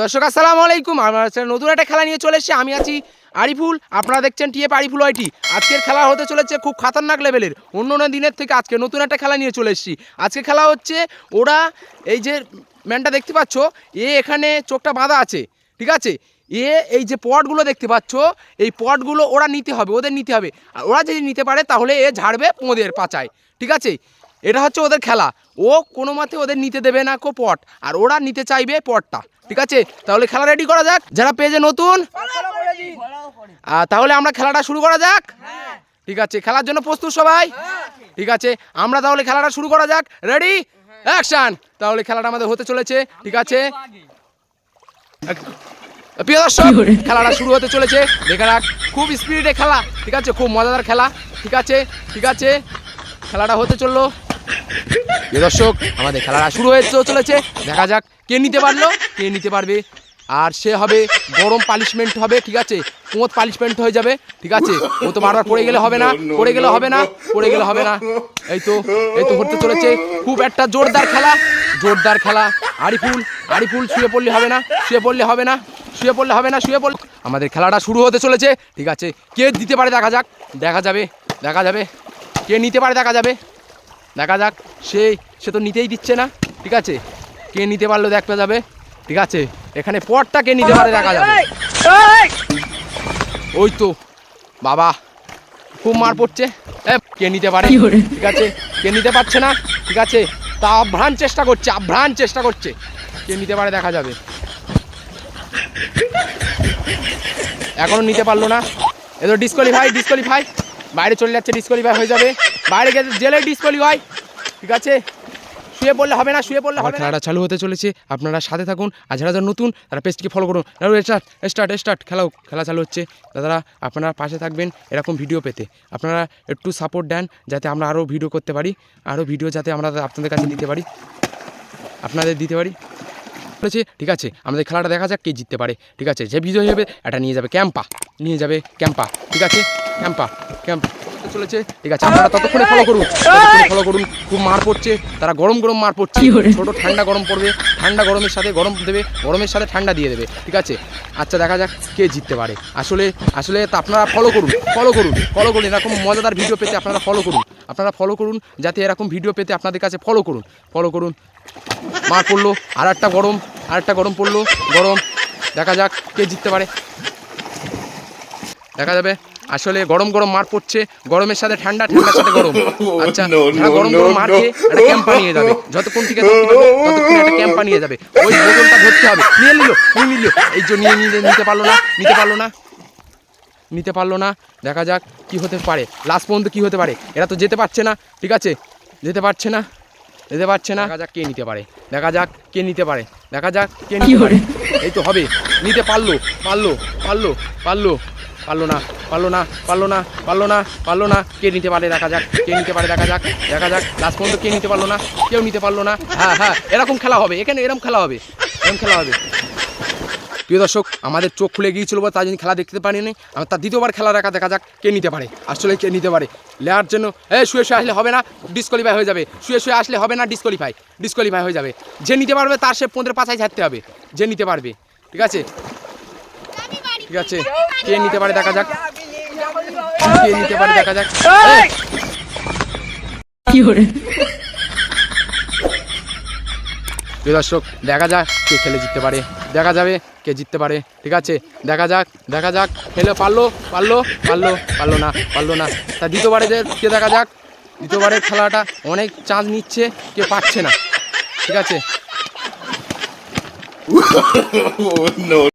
দর্শক, আসসালামু আলাইকুম। আমার নতুন একটা খেলা নিয়ে চলে এসেছি। আমি আছি আরিফুল, আপনারা দেখছেন টিএফ আরিফুল ওয়াইটি। আজকের খেলা হতে চলেছে খুব খাতারনাক লেভেলের অন্য অন্য দিনের থেকে আজকে নতুন একটা খেলা নিয়ে চলে এসেছি। আজকে খেলা হচ্ছে ওরা, এই যে ম্যানটা দেখতে পাচ্ছ, এ এখানে চোখটা বাঁধা আছে, ঠিক আছে? এ এই যে পটগুলো দেখতে পাচ্ছ, এই পটগুলো ওরা নিতে হবে, ওদের নিতে হবে। আর ওরা যদি নিতে পারে, তাহলে এ ঝাড়বে পোঁদের পাচায়, ঠিক আছে? এটা হচ্ছে ওদের খেলা। ও কোনো মতে ওদের নিতে দেবে না কো পট, আর ওরা নিতে চাইবে পটটা। ঠিক আছে? তাহলে খেলা রেডি করা যাক। যারা পেজে নতুন তাহলে আমরা খেলাটা শুরু করা যাক। ঠিক আছে? খেলার জন্য প্রস্তুত সবাই? ঠিক আছে? আমরা তাহলে খেলাটা শুরু করা যাক। রেডি অ্যাকশন তাহলে খেলাটা আমাদের হতে চলেছে। ঠিক আছে? প্রিয় দর্শক, খেলাটা শুরু হতে চলেছে। দেখে রাখ, খুব স্পিডে খেলা। ঠিক আছে? খুব মজাদার খেলা। ঠিক আছে? ঠিক আছে? খেলাটা হতে চলল। দর্শক, আমাদের খেলাটা শুরু হয়ে চলেছে। দেখা যাক কে নিতে পারল, কে নিতে পারবে। আর সে হবে গরম পানিশমেন্ট হবে, ঠিক আছে? পোঁত পানিশমেন্ট হয়ে যাবে, ঠিক আছে? ও তো বারবার পড়ে গেলে হবে না, পড়ে গেলে হবে না, পড়ে গেলে হবে না। এই তো এই তো হতে চলেছে। খুব একটা জোরদার খেলা জোরদার খেলা। আরিফুল আরিফুল শুয়ে পড়লে হবে না, শুয়ে পড়লে হবে না, শুয়ে পড়লে হবে না, শুয়ে পড়লে আমাদের খেলাটা শুরু হতে চলেছে, ঠিক আছে? কে দিতে পারে দেখা যাক, দেখা যাবে দেখা যাবে। কে নিতে পারে দেখা যাবে? দেখা যাক সে সে তো নিতেই দিচ্ছে না ঠিক আছে? কে নিতে পারল দেখা যাবে ঠিক আছে? এখানে পটটা কে নিতে পারে দেখা যাবে। ওই তো বাবা খুব মার পড়ছে। কে নিতে পারে ঠিক আছে? কে নিতে পারছে না ঠিক আছে? তা আভ্রাণ চেষ্টা করছে আভ্রাণ চেষ্টা করছে। কে নিতে পারে দেখা যাবে। এখনও নিতে পারল না। এ তো ডিসকোয়ালিফাই ডিসকোয়ালিফাই বাইরে চলে যাচ্ছে ডিসকোয়ালিফাই হয়ে যাবে। বাইরে গেছে জেলে ডিসকোয়ালিফাই ঠিক আছে? শুয়ে পড়লে হবে না শুয়ে পড়লে হবে খেলাটা চালু হতে চলেছে আপনারা সাথে থাকুন। আর যারা যারা নতুন তারা পেজটিকে ফলো করুন। স্টার্ট স্টার্ট স্টার্ট খেলাও খেলা চালু হচ্ছে। দাদারা আপনারা পাশে থাকবেন এরকম ভিডিও পেতে। আপনারা একটু সাপোর্ট দেন যাতে আমরা আরও ভিডিও করতে পারি। আরও ভিডিও যাতে আমরা আপনাদের কাছে দিতে পারি। আপনাদের দিতে পারি। বলেছে ঠিক আছে আমাদের খেলাটা দেখা যাক কে জিততে পারে। ঠিক আছে যে বিজয় হবে এটা নিয়ে যাবে ক্যাম্পা। নিয়ে যাবে ক্যাম্পা। ঠিক আছে? ক্যাম্পা ক্যাম্প। চলেছে। ঠিক আছে আপনারা ততক্ষণে ফলো করুন ফলো করুন। খুব মার পড়ছে তারা গরম গরম মার পড়ছে। ছোট ঠান্ডা গরম পড়বে ঠান্ডা গরমের সাথে গরম দেবে গরমের সাথে ঠান্ডা দিয়ে দেবে ঠিক আছে? আচ্ছা দেখা যাক কে জিততে পারে। আসলে আসলে তা আপনারা ফলো করুন ফলো করুন ফলো করুন। এরকম মজাদার ভিডিও পেতে আপনারা ফলো করুন। আপনারা ফলো করুন যাতে এরকম ভিডিও পেতে আপনাদের কাছে ফলো করুন। ফলো করুন। মার পড়ল আর একটা গরম আর একটা গরম পড়ল গরম। দেখা যাক কে জিততে পারে। দেখা যাবে। আসলে গরম গরম মার পড়ছে গরমের সাথে ঠান্ডা ঠান্ডার সাথে গরম। আচ্ছা যারা গরম গরম মার খেয়ে একটা ক্যাম্পা নিয়ে যাবে। যতক্ষণ থেকে ধরতে ততক্ষণ একটা ক্যাম্পা নিয়ে যাবে। ওই বোতলটা ধরতে হবে। নিয়ে নিল নিয়ে নিল। এই জন্য নিয়ে নিলে নিতে পারল না নিতে পারল না। নিতে পারল না। দেখা যাক কি হতে পারে। লাস্ট পর্যন্ত কি হতে পারে? এরা তো যেতে পারছে না ঠিক আছে? যেতে পারছে না যেতে পারছে না। দেখা যাক কে নিতে পারে। দেখা যাক কে নিতে পারে। দেখা যাক কে নিতে পারে। এই তো হবে। নিতে পারল পারল পারল পারল পারল না। পারল না পারল না পারল না পারল না। কে নিতে পারে দেখা যাক, কে নিতে পারে দেখা যাক দেখা যাক। লাস্ট পর্যন্ত কে নিতে পারল না, কেউ নিতে পারল না। হ্যাঁ হ্যাঁ এরকম খেলা হবে, এখানে এরকম খেলা হবে এরকম খেলা হবে। প্রিয় দর্শক, আমাদের চোখ খুলে গিয়েছিল বা তার জন্য খেলা দেখতে পারিনি আর তার দ্বিতীয়বার খেলা দেখা দেখা যাক কে নিতে পারে। আসলে কে নিতে পারে। লেয়ার জন্য এ, শুয়ে শুয়ে আসলে হবে না ডিসকোয়ালিফাই হয়ে যাবে। শুয়ে শুয়ে আসলে হবে না ডিসকোয়ালিফাই ডিসকোয়ালিফাই হয়ে যাবে। যে নিতে পারবে, তার সে পনেরো পাঁচায় ছাড়তে হবে। যে নিতে পারবে, ঠিক আছে? ঠিক আছে, কে নিতে পারে দেখা যাক। কে নিতে পারে দেখা যাক। এই! প্রিয় দর্শক দেখা যাক কে খেলে জিততে পারে। দেখা যাবে কে জিততে পারে ঠিক আছে? দেখা যাক দেখা যাক। খেলে পারল পারল পারল পারল না পারল না। তা দ্বিতীয়বারে যে কে দেখা যাক? দ্বিতীয়বারের খেলাটা অনেক চান্স নিচ্ছে কে পাচ্ছে না ঠিক আছে? Oh.